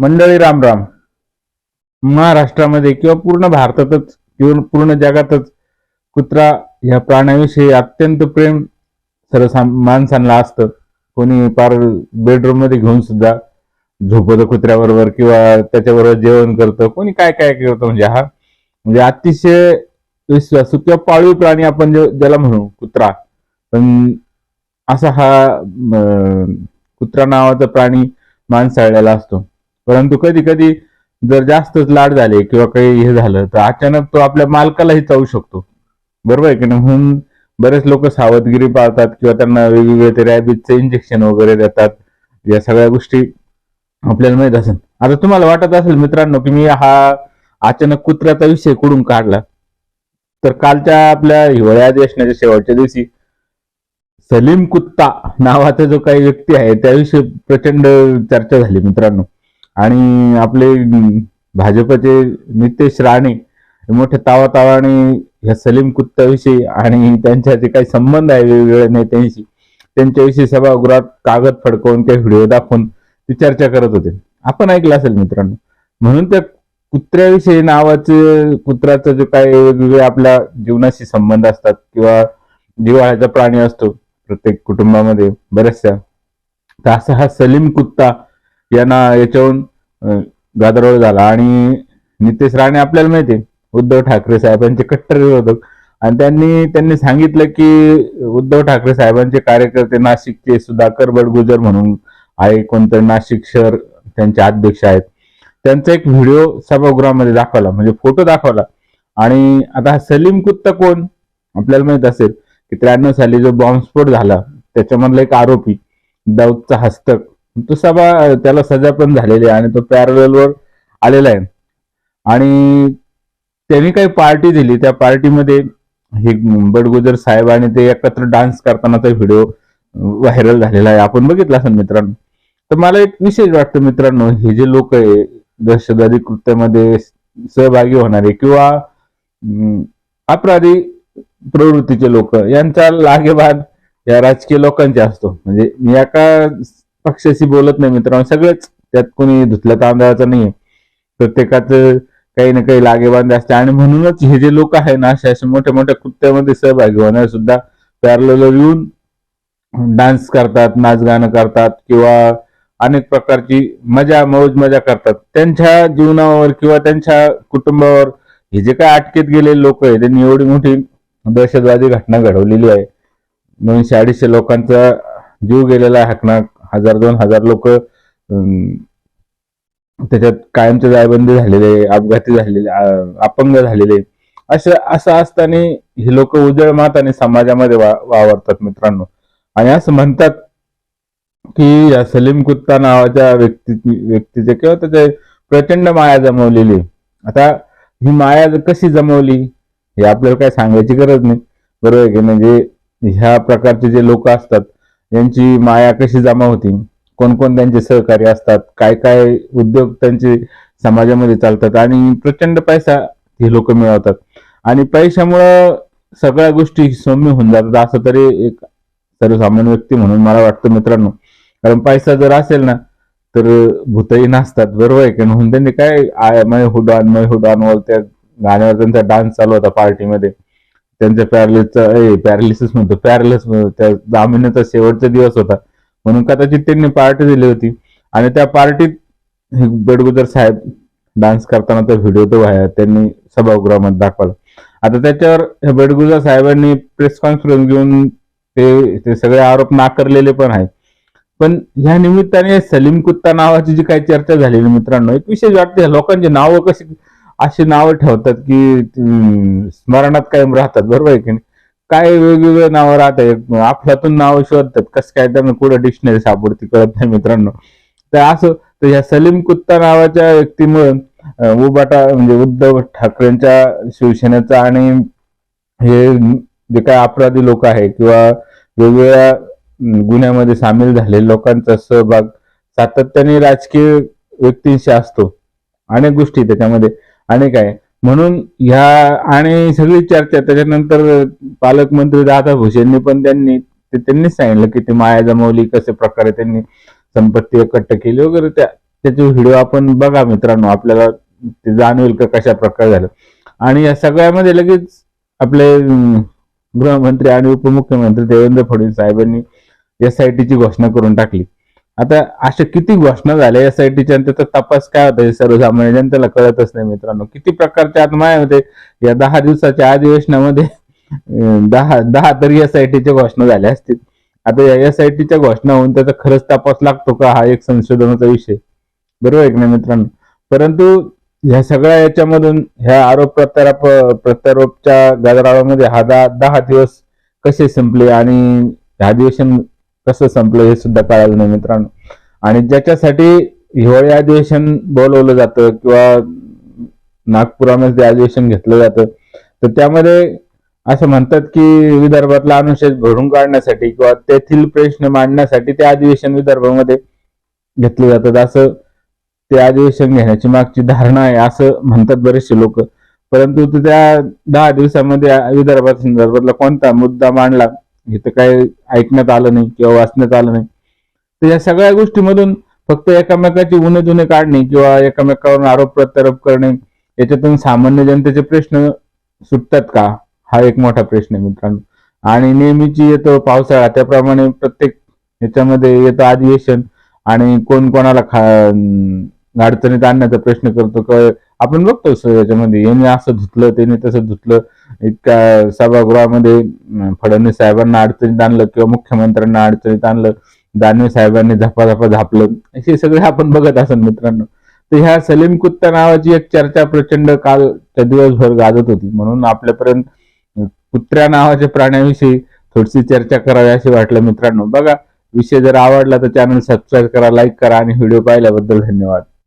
मंडळी रामराम महाराष्ट्रामध्ये किंवा पूर्ण भारतातच किंवा पूर्ण जगातच कुत्रा ह्या प्राण्याविषयी अत्यंत प्रेम सर्वसाम माणसांना असतं. कोणी पार बेडरूममध्ये घेऊन सुद्धा झोपतं कुत्र्याबरोबर किंवा त्याच्याबरोबर जेवण करतं. कोणी काय काय करतं म्हणजे हा? म्हणजे अतिशय विश्वासू किंवा पाळीव प्राणी आपण जे- ज्याला म्हणू कुत्रा. पण असा हा कुत्रा नावाचा प्राणी माणसाळलेला असतो. परंतु कधी कधी जर जास्तच लाड झाले किंवा काही हे झालं तर अचानक तो आपल्या मालकालाही चावू शकतो. बरोबर आहे की नाही? म्हणून बरेच लोक सावधगिरी पाळतात किंवा त्यांना वेगवेगळे ते रॅबिजचे इंजेक्शन वगैरे देतात. या सगळ्या गोष्टी आपल्याला माहीत असेल. आता तुम्हाला वाटत असेल मित्रांनो की मी हा अचानक कुत्र्याचा विषय कुठून काढला? तर कालच्या आपल्या हिवाळ्या अधिवेशनाच्या शेवटच्या दिवशी सलीम कुत्ता नावाचा जो काही व्यक्ती आहे त्याविषयी प्रचंड चर्चा झाली मित्रांनो. आणि आपले भाजपचे नितेश राणे मोठ्या मोठे तावा तावाने ह्या सलीम कुत्त्याविषयी आणि त्यांच्या जे काही संबंध आहे वेगवेगळ्या नेत्यांशी त्यांच्याविषयी सभागृहात कागद फडकवून काही व्हिडिओ दाखवून ती चर्चा करत होते. आपण ऐकलं असेल मित्रांनो. म्हणून त्या कुत्र्याविषयी नावाचे कुत्र्याचा जो काही वेगवेगळे आपल्या जीवनाशी संबंध असतात किंवा जिव्हाळ्याचा प्राणी असतो प्रत्येक कुटुंबामध्ये बऱ्याचशा तर असा हा सलीम कुत्ता यांना याच्याहून अं, गादरोळ झाला. आणि नितेश राणे आपल्याला माहिती उद्धव ठाकरे साहेबांचे कट्टर विरोधक आणि त्यांनी त्यांनी सांगितलं की उद्धव ठाकरे साहेबांचे कार्यकर्ते नाशिकचे सुधाकर बडगुजर म्हणून आहे कोणतं नाशिक शहर त्यांचे अध्यक्ष आहेत. त्यांचा एक व्हिडिओ सभागृहामध्ये दाखवला म्हणजे फोटो दाखवला. आणि आता हा सलीम कुत्ता कोण? आपल्याला माहीत असेल की त्र्याण्णव साली जो बॉम्बस्फोट झाला त्याच्यामधला एक आरोपी दाऊदचा हस्तक. तो सभा त्याला सजा पण झालेली आहे आणि तो पॅरलवर आलेला आहे. आणि त्यांनी काही पार्टी दिली. त्या पार्टीमध्ये हे बडगुजर साहेब आणि ते एकत्र डान्स करतानाचा व्हिडिओ व्हायरल झालेला आहे. आपण बघितला असेल मित्रांनो. तर मला एक विशेष वाटतं मित्रांनो हे जे लोक आहे दहशतवादी कृत्यामध्ये सहभागी होणारे किंवा अपराधी प्रवृत्तीचे लोक यांचा लागेबाद या राजकीय लोकांचे असतो. म्हणजे मी एका पक्षाशी बोलत नाही मित्रांनो. सगळेच त्यात कोणी धुतल्या तांदळाचं नाहीये. प्रत्येकाचं काही ना काही लागेबांधे असते. आणि म्हणूनच हे जे लोक आहे ना असे असे मोठ्या मोठ्या कृत्यामध्ये सहभागी होणार सुद्धा पॅरल येऊन डान्स करतात नाच गाणं करतात किंवा अनेक प्रकारची मजा मौज मजा करतात. त्यांच्या जीवनावर किंवा त्यांच्या कुटुंबावर हे जे काय अटकेत गेलेले लोक आहे त्यांनी एवढी मोठी दहशतवादी घटना घडवलेली आहे. दोनशे अडीचशे लोकांचा जीव गेलेला घटना हजार दोन हजार लोक त्याच्यात कायमचे जायबंदी झालेले अपघाती झालेले अपंग झालेले. असं असं असताना हे लोक उजळ माताने समाजामध्ये वा वावरतात मित्रांनो. आणि असं म्हणतात की या सलीम कुत्ता नावाच्या व्यक्ती व्यक्तीचे किंवा त्याचे प्रचंड माया जमवलेली. आहे. आता ही माया कशी जमवली हे आपल्याला काय सांगायची गरज नाही. बरोबर आहे की म्हणजे ह्या प्रकारचे जे लोक असतात यांची माया कशी जमा होती? कोण कोण त्यांचे सहकारी असतात? काय काय उद्योग त्यांचे समाजामध्ये चालतात? आणि प्रचंड पैसा हे लोक मिळवतात. आणि पैशामुळं सगळ्या गोष्टी सौम्य होऊन जातात. असं तरी एक सर्वसामान्य व्यक्ती म्हणून मला वाटतं मित्रांनो. कारण पैसा जर असेल ना तर भूतही नसतात बरोबर आहे की म्हणून त्यांनी काय आय मै हुडान मै हुडान वर त्या गाण्यावर त्यांचा डान्स चालू होता पार्टीमध्ये. त्यांच्या पॅरलिसचा ए पॅरालिसिस म्हणतो पॅरलिस त्या जामिनाचा शेवटचा दिवस होता. म्हणून कदाचित त्यांनी पार्टी दिली होती. आणि त्या पार्टीत हे साहेब डान्स करताना तो व्हिडिओ तो व्हाय त्यांनी सभागृहामध्ये दाखवला. आता त्याच्यावर हे साहेबांनी प्रेस कॉन्फरन्स घेऊन ते ते सगळे आरोप नाकारलेले पण आहेत. पण ह्या निमित्ताने सलीम कुत्ता नावाची जी काही चर्चा झालेली मित्रांनो एक विशेष वाटते लोकांची नावं कशी अशी नावं ठेवतात की स्मरणात कायम राहतात बरोबर आहे की नाही? काय वेगवेगळे नावं राहतात आपल्यातून नावं शोधतात कसं काय त्यांना कुठं डिक्शनरी सापडती कळत नाही मित्रांनो. तर असं तर ह्या सलीम कुत्ता नावाच्या व्यक्तीमुळे उबाटा म्हणजे उद्धव ठाकरेंच्या शिवसेनेचा आणि हे जे काय अपराधी लोक आहे किंवा वेगवेगळ्या गुन्ह्यामध्ये सामील झालेल्या लोकांचा सहभाग सातत्याने राजकीय व्यक्तींशी असतो. अनेक गोष्टी त्याच्यामध्ये. आणि काय? म्हणून ह्या आणि सगळी चर्चा त्याच्यानंतर पालकमंत्री दादा भुसेंनी पण त्यांनी ते त्यांनीच सांगितलं की ती माया जमवली कशा प्रकारे त्यांनी संपत्ती एकट्ठ केली वगैरे. त्या त्याचे व्हिडिओ आपण बघा मित्रांनो आपल्याला ते जाणवेल का कशा प्रकारे झालं. आणि या सगळ्यामध्ये लगेच आपले गृहमंत्री आणि उपमुख्यमंत्री देवेंद्र फडणवीस साहेबांनी एस आय टीची घोषणा करून टाकली. आता अशा किती घोषणा झाल्या एस आय टीच्या आणि त्याचा तपास काय होता सर्वसामान्य जनतेला कळतच नाही मित्रांनो. किती प्रकारच्या होते या दहा दिवसाच्या अधिवेशनामध्ये दहा दहा तरी एस आय टीच्या घोषणा झाल्या असतील. आता या एस आय टीच्या घोषणा होऊन त्याचा खरंच तपास लागतो का हा एक संशोधनाचा विषय? बरोबर आहे की नाही मित्रांनो? परंतु ह्या सगळ्या याच्यामधून ह्या आरोप प्रत्यारोप प्रत्यारोपच्या गजरावामध्ये हा दहा दहा दिवस कसे संपले आणि अधिवेशन कसं संपलं हे सुद्धा कळालं नाही मित्रांनो. आणि ज्याच्यासाठी हिवाळी अधिवेशन बोलवलं जातं किंवा नागपुरामध्ये अधिवेशन घेतलं जातं तर त्यामध्ये असं म्हणतात की विदर्भातला अनुशेष भरून काढण्यासाठी किंवा तेथील प्रश्न मांडण्यासाठी ते अधिवेशन विदर्भामध्ये घेतले जातात असं ते अधिवेशन घेण्याची मागची धारणा आहे असं म्हणतात बरेचसे लोक. परंतु त्या दहा दिवसामध्ये विदर्भात संदर्भातला कोणता मुद्दा मांडला हे तर ऐकण्यात आलं नाही किंवा वाचण्यात आलं नाही. तर या सगळ्या गोष्टीमधून फक्त एकामेकाची उन्हे जुने काढणे किंवा एकामेकावरून आरोप प्रत्यारोप करणे याच्यातून सामान्य जनतेचे प्रश्न सुटतात का? हा एक मोठा प्रश्न आहे मित्रांनो. आणि नेहमीची येतो पावसाळा त्याप्रमाणे प्रत्येक ह्याच्यामध्ये येतं अधिवेशन आणि कोण कोणाला खा अडचणीत आणण्याचा प्रश्न करतो किंवा आपण बघतो सर याच्यामध्ये यांनी असं धुतलं त्यांनी तसं धुतलं. इतक्या सभागृहामध्ये फडणवीस साहेबांना अडचणीत आणलं किंवा मुख्यमंत्र्यांना अडचणीत आणलं दानवे साहेबांनी झपाझपा झापलं. हे सगळे आपण बघत असाल मित्रांनो. तर ह्या सलीम कुत्ता नावाची एक चर्चा प्रचंड कालच्या दिवसभर गाजत होती. म्हणून आपल्यापर्यंत कुत्र्या नावाच्या प्राण्याविषयी थोडीशी चर्चा करावी असे वाटलं मित्रांनो. बघा विषय जर आवडला तर चॅनल सबस्क्राईब करा लाईक करा आणि व्हिडिओ पाहिल्याबद्दल धन्यवाद.